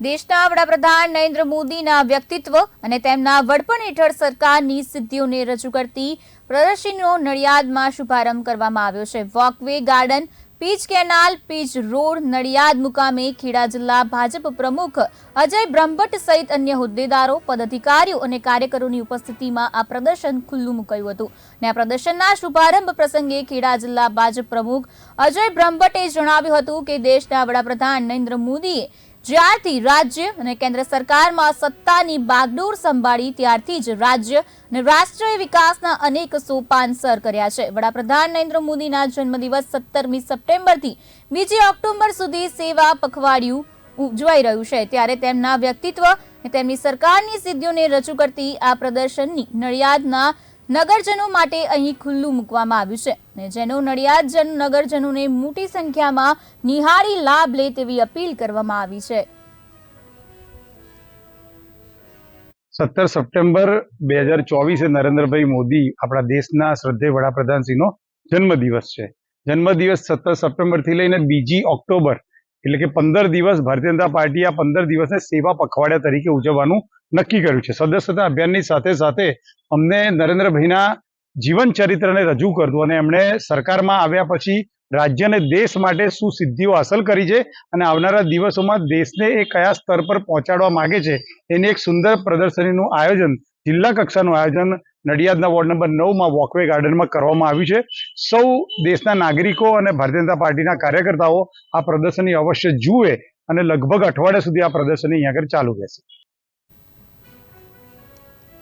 દેશના વડાપ્રધાન નરેન્દ્ર મોદીના વ્યક્તિત્વ અને તેમના વડપણ હેઠળ સરકારની સિદ્ધિઓને રજૂ કરતી પ્રદર્શનીનો નડિયાદમાં શુભારંભ કરવામાં આવ્યો છે. Walkway garden Pij canal Pij road Nadiad મુકામે ખેડા જિલ્લા ભાજપ પ્રમુખ અજય બ્રહ્મભટ્ટ સહિત અન્ય હોદ્દેદારો, પદાધિકારીઓ અને કાર્યકરોની ઉપસ્થિતિમાં આ પ્રદર્શન ખુલ્લું મુકાયું હતું અને આ પ્રદર્શનના શુભારંભ પ્રસંગે ખેડા જિલ્લા ભાજપ પ્રમુખ અજય બ્રહ્મભટ્ટે જણાવ્યું હતું કે દેશના વડાપ્રધાન નરેન્દ્ર મોદીએ જ્યારથી રાજ્ય અને કેન્દ્ર સરકારમાં સત્તાની બાગડોર સંભાળી ત્યારથી જ રાજ્ય અને રાષ્ટ્રીય વિકાસના અનેક સોપાન સર કર્યા છે. વડાપ્રધાન નરેન્દ્ર મોદીના જન્મદિવસ સત્તરમી સપ્ટેમ્બરથી બીજી ઓક્ટોબર સુધી સેવા પખવાડિયું ઉજવાઈ રહ્યું છે. ત્યારે તેમના વ્યક્તિત્વ અને તેમની સરકારની સિદ્ધિઓને રજૂ કરતી આ પ્રદર્શનની નડિયાદના નગરજનો માટે અહીં ખુલ્લું મૂકવામાં આવ્યું છે અને જેનો નડિયાદ જન નગરજનોને મોટી સંખ્યામાં નિહાળી લાભ લે તેવી અપીલ કરવામાં આવી છે. સત્તર સપ્ટેમ્બર બે હજાર ચોવીસે નરેન્દ્રભાઈ મોદી આપણા દેશના શ્રદ્ધેય વડાપ્રધાનશ્રીનો જન્મદિવસ છે. જન્મદિવસ સત્તર સપ્ટેમ્બરથી લઈને બીજી ઓક્ટોબર એટલે કે પંદર દિવસ ભારતીય જનતા પાર્ટી આ પંદર દિવસને સેવા પખવાડિયા તરીકે ઉજવવાનું નક્કી કર્યું છે. સદસ્યતા અભિયાનની સાથે સાથે અમને નરેન્દ્રભાઈના જીવન ચરિત્રને રજૂ કરતું અને એમણે સરકારમાં આવ્યા પછી રાજ્ય અને દેશ માટે શું સિદ્ધિઓ હાંસલ કરી છે અને આવનારા દિવસોમાં દેશને એ કયા સ્તર પર પહોંચાડવા માગે છે એની એક સુંદર પ્રદર્શનીનું આયોજન જિલ્લા કક્ષાનું આયોજન નડિયાદના વોર્ડ નંબર નવમાં વોકવે ગાર્ડનમાં કરવામાં આવ્યું છે. સૌ દેશના નાગરિકો અને ભારતીય જનતા પાર્ટીના કાર્યકર્તાઓ આ પ્રદર્શની અવશ્ય જુએ અને લગભગ અઠવાડિયા સુધી આ પ્રદર્શની અહીંયા આગળ ચાલુ રહેશે.